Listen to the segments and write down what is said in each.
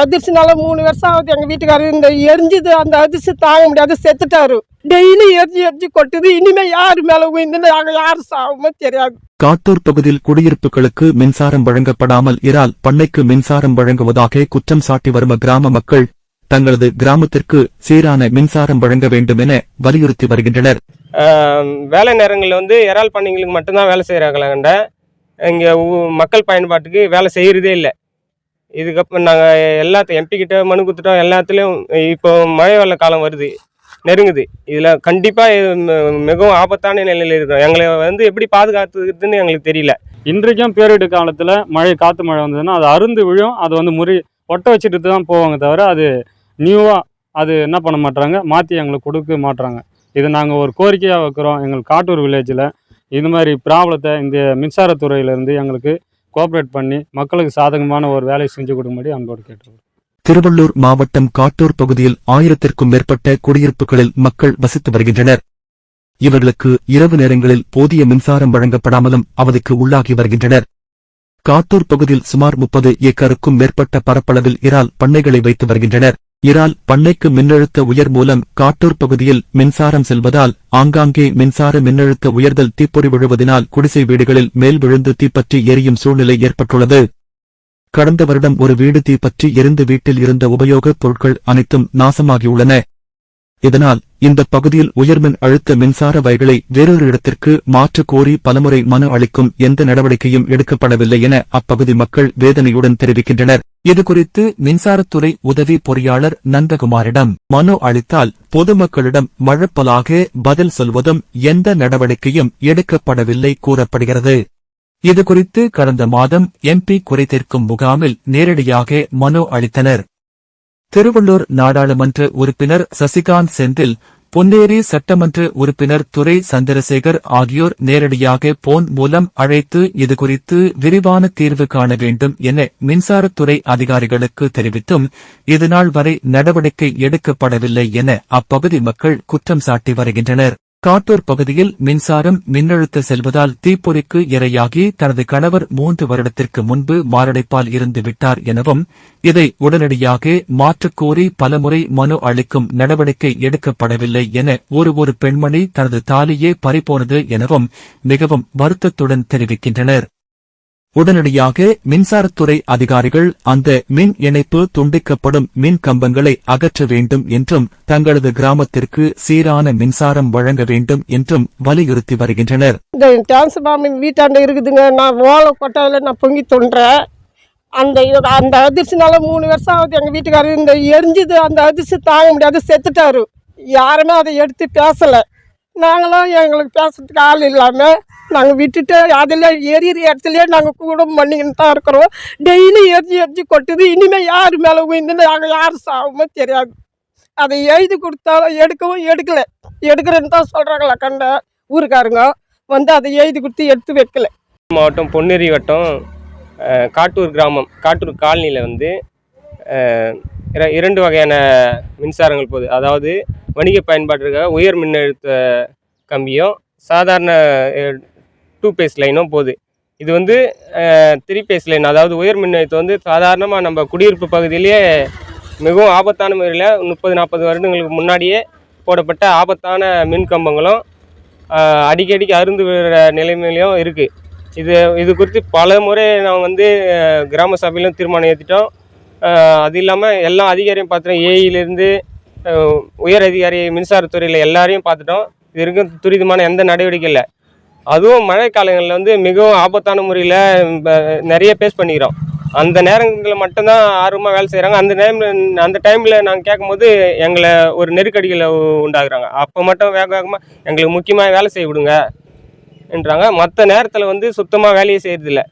அதிர்ச்சினால மூணு வருஷம் ஆகுது எங்கள் வீட்டுக்காரர். இந்த எரிஞ்சுது அந்த அதிர்ச்சி தாங்க முடியாது செத்துட்டாரு. டெய்லி எரிஞ்சு எரிஞ்சு கொட்டுது. இனிமே யார் மேலே உயிர்ந்து நாங்கள் யார் சாகுமோ தெரியாது. காட்டூர் பகுதியில் குடியிருப்புகளுக்கு மின்சாரம் வழங்கப்படாமல் இரால் பண்ணைக்கு மின்சாரம் வழங்குவதாக குற்றம் சாட்டி வரும் கிராம மக்கள் தங்களது கிராமத்திற்கு சீரான மின்சாரம் வழங்க வேண்டும் என வலியுறுத்தி வருகின்றனர். வேலை நேரங்களில் வந்து இறால் பண்ணைங்களுக்கு மட்டும்தான் வேலை செய்கிறாங்களாண்ட இங்கே மக்கள் பயன்பாட்டுக்கு வேலை செய்கிறதே இல்லை. இதுக்கப்புறம் நாங்கள் எல்லாத்தையும் எம்பி கிட்ட மனு கொடுத்துட்டோம். எல்லாத்துலேயும் இப்போ மழை வெள்ள காலம் வருது. நெருங்குது. இதில் கண்டிப்பாக மிகவும் ஆபத்தான நிலையில் இருக்கிறோம். எங்களை வந்து எப்படி பாதுகாத்துக்கிறதுன்னு எங்களுக்கு தெரியல. இன்றைக்கும் பேரிடு காலத்தில் மழை காற்று மழை வந்ததுன்னா அது அருந்து விழும். அது வந்து முறி ஒட்ட வச்சுட்டு தான் போவாங்க தவிர அது நியூவாக அது என்ன பண்ண மாட்டாங்க மாற்றி எங்களுக்கு கொடுக்க மாட்டுறாங்க இது நாங்கள் ஒரு கோரிக்கையாக வைக்கிறோம் எங்கள் காட்டூர் வில்லேஜில் இது மாதிரி ப்ராப்ளத்தை இந்த மின்சாரத்துறையிலேருந்து எங்களுக்கு கோஆப்ரேட் பண்ணி மக்களுக்கு சாதகமான ஒரு வேலையை செஞ்சு கொடுக்கும்படி அன்போடு கேட்டுக்கிறோம் திருவள்ளூர் மாவட்டம் காட்டூர் பகுதியில் ஆயிரத்திற்கும் மேற்பட்ட குடியிருப்புகளில் மக்கள் வசித்து வருகின்றனர். இவர்களுக்கு இரவு நேரங்களில் போதிய மின்சாரம் வழங்கப்படாமலும் அவதிக்கு உள்ளாகி வருகின்றனர். காட்டூர் பகுதியில் சுமார் முப்பது ஏக்கருக்கும் மேற்பட்ட பரப்பளவில் இறால் பண்ணைகளை வைத்து வருகின்றனர். இறால் பண்ணைக்கு மின்னழுத்த உயர் மூலம் காட்டூர் பகுதியில் மின்சாரம் செல்வதால் ஆங்காங்கே மின்சார மின்னழுத்த உயர்தல் தீப்பொறி விழுவதினால் குடிசை வீடுகளில் மேல் விழுந்து தீப்பற்றி எரியும் சூழ்நிலை ஏற்பட்டுள்ளது. கடந்த வருடம் ஒரு வீடு தீப்பற்றி எரிந்து வீட்டில் இருந்த உபயோகப் பொருட்கள் அனைத்தும் நாசமாகியுள்ளன. இதனால் இந்த பகுதியில் உயர்மின் அழுத்த மின்சார வயல்களை வேறொரு இடத்திற்கு மாற்ற கோரி பலமுறை மனு அளிக்கும் எந்த நடவடிக்கையும் எடுக்கப்படவில்லை என அப்பகுதி மக்கள் வேதனையுடன் தெரிவிக்கின்றனர். இதுகுறித்து மின்சாரத்துறை உதவி பொறியாளர் நந்தகுமாரிடம் மனு அளித்தால் பொதுமக்களிடம் மழப்பலாக பதில் சொல்வதும் எந்த நடவடிக்கையும் எடுக்கப்படவில்லை கூறப்படுகிறது. இதுகுறித்து கடந்த மாதம் எம்பி குறைதீர்க்கும் முகாமில் நேரடியாக மனு அளித்தனர். திருவள்ளூர் நாடாளுமன்ற உறுப்பினர் சசிகாந்த் செந்தில் பொன்னேரி சட்டமன்ற உறுப்பினர் துரை சந்திரசேகர் ஆகியோர் நேரடியாக போன் மூலம் அழைத்து இதுகுறித்து விரிவான தீர்வு காண வேண்டும் என மின்சாரத்துறை அதிகாரிகளுக்கு தெரிவித்தும் இதுநாள் வரை நடவடிக்கை எடுக்கப்படவில்லை என அப்பகுதி மக்கள் குற்றம் சாட்டி வருகின்றனர். காட்டூர் பகுதியில் மின்சாரம் மின்னழுத்த செல்வதால் தீப்பொறிக்கு இரையாகி தனது கணவர் மூன்று வருடத்திற்கு முன்பு மாரடைப்பால் இருந்து விட்டார் எனவும் இதை உடனடியாக மாற்றக்கோரி பலமுறை மனு அளிக்கும் நடவடிக்கை எடுக்கப்படவில்லை என ஒரு ஒரு பெண்மணி தனது தாலியே பறிபோனது எனவும் மிகவும் வருத்தத்துடன் தெரிவிக்கின்றனர். உடனடியாக மின்சாரத்துறை அதிகாரிகள் அந்த மின் இணைப்பு துண்டிக்கப்படும் மின் கம்பங்களை அகற்ற வேண்டும் என்றும் தங்களது கிராமத்திற்கு சீரான மின்சாரம் வழங்க வேண்டும் என்றும் வலியுறுத்தி வருகின்றனர். இந்த டிரான்ஸ்ஃபார்மர் வீட்டாண்ட இருக்குதுங்க. நான் ஓலை கொட்டாயில் நான் பொங்கி தொன்றேன். அந்த அந்த அதிர்ச்சினால மூணு வருஷம் ஆகுது எங்கள் வீட்டுக்காரர். இந்த எரிஞ்சுது அந்த அதிர்ச்சி தாங்க முடியாது செத்துட்டாரு. யாருமே அதை எடுத்து பேசலை. நாங்களும் எங்களுக்கு பேசுறதுக்கு ஆள் இல்லாமல் நாங்கள் விட்டுட்டு அதில் எரியிற இடத்துலயே நாங்கள் கூட பண்ணிக்கிட்டு தான் இருக்கிறோம். டெய்லி எரிஞ்சு எரிஞ்சு கொட்டுது. இனிமேல் யார் மேலே உயிர்ந்து நாங்கள் யார் சாகுமோ தெரியாது. அதை எழுதி கொடுத்தாலும் எடுக்கவும் எடுக்கலை. எடுக்கிறேன்னு தான் சொல்கிறாங்களா கண்ட ஊருக்காரங்க. வந்து அதை எழுதி கொடுத்து எடுத்து வைக்கல. மாவட்டம் பொன்னேரி வட்டம் காட்டூர் கிராமம் காட்டூர் காலனியில் வந்து இர- இரண்டு வகையான மின்சாரங்கள் போகுது. அதாவது வணிக பயன்பாட்டிற்காக உயர் மின்னழுத்த கம்பியும் சாதாரண டூ பேஸ் லைனும் போகுது. இது வந்து த்ரீ பேஸ் லைன் அதாவது உயர் மின்னழுத்தம் வந்து சாதாரணமாக நம்ம குடியிருப்பு பகுதியிலேயே மிகவும் ஆபத்தான முறையில் முப்பது நாற்பது வருடங்களுக்கு முன்னாடியே போடப்பட்ட ஆபத்தான மின் கம்பங்களும் அடிக்கடிக்கு அருந்து விடுற நிலைமையிலையும் இருக்குது இது இது குறித்து பல முறை நான் வந்து கிராம சபையிலும் தீர்மானம் ஏற்றிட்டோம் அது இல்லாமல் எல்லா அதிகாரியும் பார்த்துட்டோம் ஏஇலேருந்து உயர் அதிகாரி மின்சாரத்துறையில் எல்லாரையும் பார்த்துட்டோம். இது வரைக்கும் துரிதமான எந்த நடவடிக்கை இல்லை. அதுவும் மழை காலங்களில் வந்து மிகவும் ஆபத்தான முறையில் நிறைய பேஸ் பண்ணிக்கிறோம். அந்த நேரங்களில் மட்டும்தான் ஆர்வமாக வேலை செய்கிறாங்க அந்த டைமில் அந்த டைமில் நாங்கள் கேட்கும்போது எங்களை ஒரு நெருக்கடிகளை உண்டாகிறாங்க அப்போ மட்டும் வேக வேகமாக எங்களுக்கு முக்கியமாக வேலை செய்ய விடுங்க என்றாங்க. மற்ற நேரத்தில் வந்து சுத்தமாக வேலையை செய்கிறதில்ல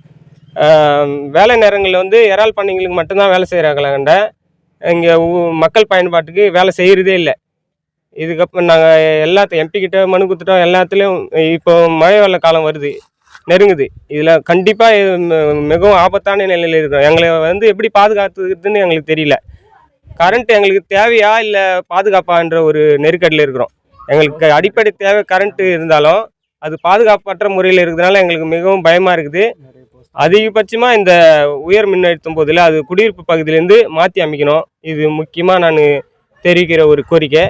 வேலை நேரங்களில் வந்து இறால் பண்ணைங்களுக்கு மட்டும்தான் வேலை செய்கிறாங்களாங்கண்ட இங்கே மக்கள் பயன்பாட்டுக்கு வேலை செய்கிறதே இல்லை. இதுக்கப்புறம் நாங்கள் எல்லாத்தையும் எம்பிக்கிட்ட மனு கொடுத்துட்டோம். எல்லாத்துலேயும் இப்போ மழை வெள்ள காலம் வருது. நெருங்குது. இதில் கண்டிப்பாக மிகவும் ஆபத்தான நிலையில் இருக்கிறோம். எங்களை வந்து எப்படி பாதுகாத்துக்கிறதுன்னு எங்களுக்கு தெரியல. கரண்ட் எங்களுக்கு தேவையா இல்லை பாதுகாப்பான்ற ஒரு நெருக்கடியில் இருக்கிறோம். எங்களுக்கு அடிப்படை தேவை கரண்ட்டு இருந்தாலும் அது பாதுகாப்பற்ற முறையில் இருக்கிறதுனால எங்களுக்கு மிகவும் பயமாக இருக்குது. அதிகபட்சமாக இந்த உயர் மின்னழுத்தம் போதில் அது குடியிருப்பு பகுதியிலேருந்து மாற்றி அமைக்கணும். இது முக்கியமாக நான் தெரிவிக்கிற ஒரு கோரிக்கை.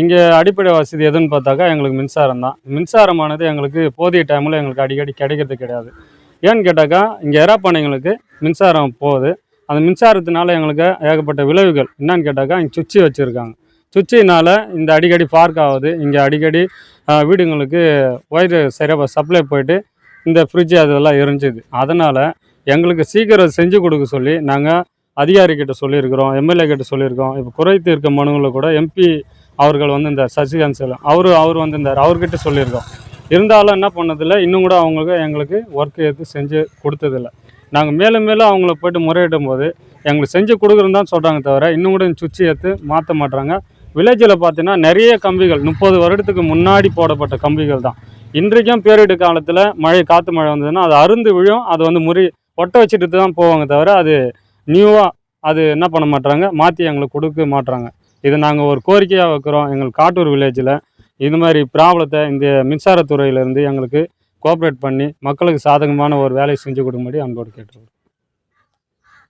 இங்கே அடிப்படை வசதி எதுன்னு பார்த்தாக்கா எங்களுக்கு மின்சாரம் தான். மின்சாரமானது எங்களுக்கு போதிய டைமில் எங்களுக்கு அடிக்கடி கிடைக்கிறது கிடையாது. ஏன்னு கேட்டாக்கா இங்கே எறாப்பானைங்களுக்கு மின்சாரம் போகுது. அந்த மின்சாரத்தினால எங்களுக்கு ஏகப்பட்ட விளைவுகள். என்னன்னு கேட்டாக்கா இங்கே சுச்சி வச்சுருக்காங்க. சுவிட்சினால் இந்த அடிக்கடி பார்க் ஆகுது. இங்கே அடிக்கடி வீடுங்களுக்கு ஒயர் சரியாக சப்ளை போயிட்டு இந்த ஃப்ரிட்ஜ் அதெல்லாம் எரிஞ்சுது. அதனால் எங்களுக்கு சீக்கிரம் செஞ்சு கொடுக்க சொல்லி நாங்கள் அதிகாரிக்கிட்ட சொல்லியிருக்கிறோம் எம்எல்ஏ கிட்ட சொல்லியிருக்கோம். இப்போ குறை தீர்க்க மனுவில் கூட எம்பி அவர்கள் வந்து இந்த சசிகாந்த் செல்வம் அவரு அவர் வந்திருந்தார் அவர்கிட்ட சொல்லியிருக்கோம். இருந்தாலும் என்ன பண்ணதில்லை இன்னும் கூட அவங்களுக்கு எங்களுக்கு ஒர்க் எடுத்து செஞ்சு கொடுத்ததில்ல. நாங்கள் மேலும் மேலும் அவங்கள போய்ட்டு முறையிடும் போது எங்களுக்கு செஞ்சு கொடுக்குறோம் தான் சொல்கிறாங்க தவிர இன்னும் கூட சுச்சி ஏற்று எடுத்து மாற்ற மாட்றாங்க. வில்லேஜில் பார்த்தீங்கன்னா நிறைய கம்பிகள் முப்பது வருடத்துக்கு முன்னாடி போடப்பட்ட கம்பிகள் தான். இன்றைக்கும் பேரிடு காலத்தில் மழை காற்று மழை வந்ததுன்னா அது அருந்து விழும் அது வந்து முறி ஒட்ட வச்சுட்டு தான் போவாங்க தவிர அது நியூவாக அது என்ன பண்ண மாட்டுறாங்க மாற்றி எங்களுக்கு கொடுக்க மாட்டுறாங்க இது நாங்கள் ஒரு கோரிக்கையாக வைக்கிறோம் எங்கள் காட்டூர் வில்லேஜில். இது மாதிரி ப்ராப்ளத்தை இந்த மின்சாரத்துறையிலேருந்து எங்களுக்கு கோஆப்ரேட் பண்ணி மக்களுக்கு சாதகமான ஒரு வேலையை செஞ்சு கொடுக்கும்படி அன்போடு கேட்டுருக்கோம்